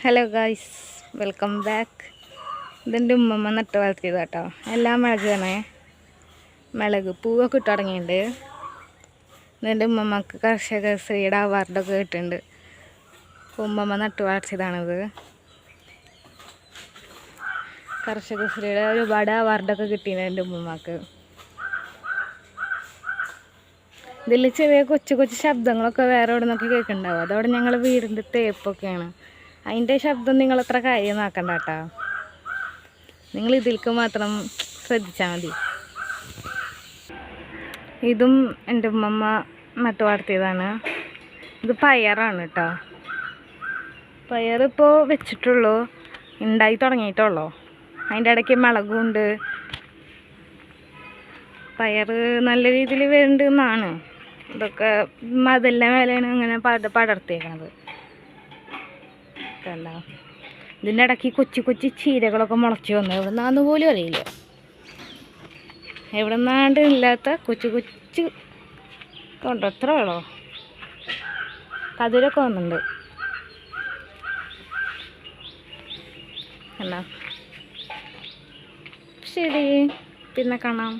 Hello guys welcome back ഇതെന്റെ ഉമ്മമ്മ നട്ട് വളർത്തിയത് കേട്ടോ എല്ലാം മിളകാണേ മിളക് പൂവൊക്കെ ഇട്ട് തുടങ്ങിയിട്ടുണ്ട്. ഇതെന്റെ ഉമ്മമ്മക്ക് കർഷക ശ്രീയുടെ അവാർഡൊക്കെ കിട്ടുന്നുണ്ട് ഉമ്മമ്മ നട്ട് വളർത്തിയതാണിത്. കർഷക ശ്രീയുടെ ഒരുപാട് അവാർഡൊക്കെ കിട്ടിയിട്ടുണ്ട് എന്റെ ഉമ്മമ്മക്ക്. ഇതിൽ ചെറിയ കൊച്ചു കൊച്ചു ശബ്ദങ്ങളൊക്കെ വേറെ എവിടെ നിന്നൊക്കെ കേൾക്കുന്നുണ്ടാവും അതവിടെ ഞങ്ങൾ വീടിന്റെ തേപ്പൊക്കെയാണ്. അതിന്റെ ശബ്ദം നിങ്ങൾ അത്ര കാര്യം നോക്കണ്ട കേട്ടോ. നിങ്ങൾ ഇതിൽക്ക് മാത്രം ശ്രദ്ധിച്ചാൽ മതി. ഇതും എന്റെ ഉമ്മമ്മ നട്ടു വളർത്തിയതാണ്. ഇത് പയറാണ് കേട്ടോ. പയറിപ്പോൾ വെച്ചിട്ടുള്ളൂ. ഉണ്ടായി തുടങ്ങിയിട്ടുള്ളൂ. അതിന്റെ ഇടയ്ക്ക് മുളകുണ്ട് പയർ നല്ല രീതിയിൽ വരുന്നുണ്ട് എന്നാണ് ഇതൊക്കെ മതിലിന്റെ മേലെയാണ് ഇങ്ങനെ പട പടർത്തിയേക്കണത്. കണ്ടോ ഇതിന്റെ ഇടയ്ക്ക് കൊച്ചു കൊച്ചു ചീരകളൊക്കെ മുളച്ച് വന്നു. എവിടെ നിന്നാന്ന് പോലും അറിയില്ല. എവിടെ നിന്നാണ്ട് ഇല്ലാത്ത കൊച്ചു കൊച്ചു കൊണ്ടോ എത്ര വേണോ കതിരൊക്കെ വന്നിട്ടുണ്ട്. കണ്ടോ ശരി. പിന്നെ കാണാം.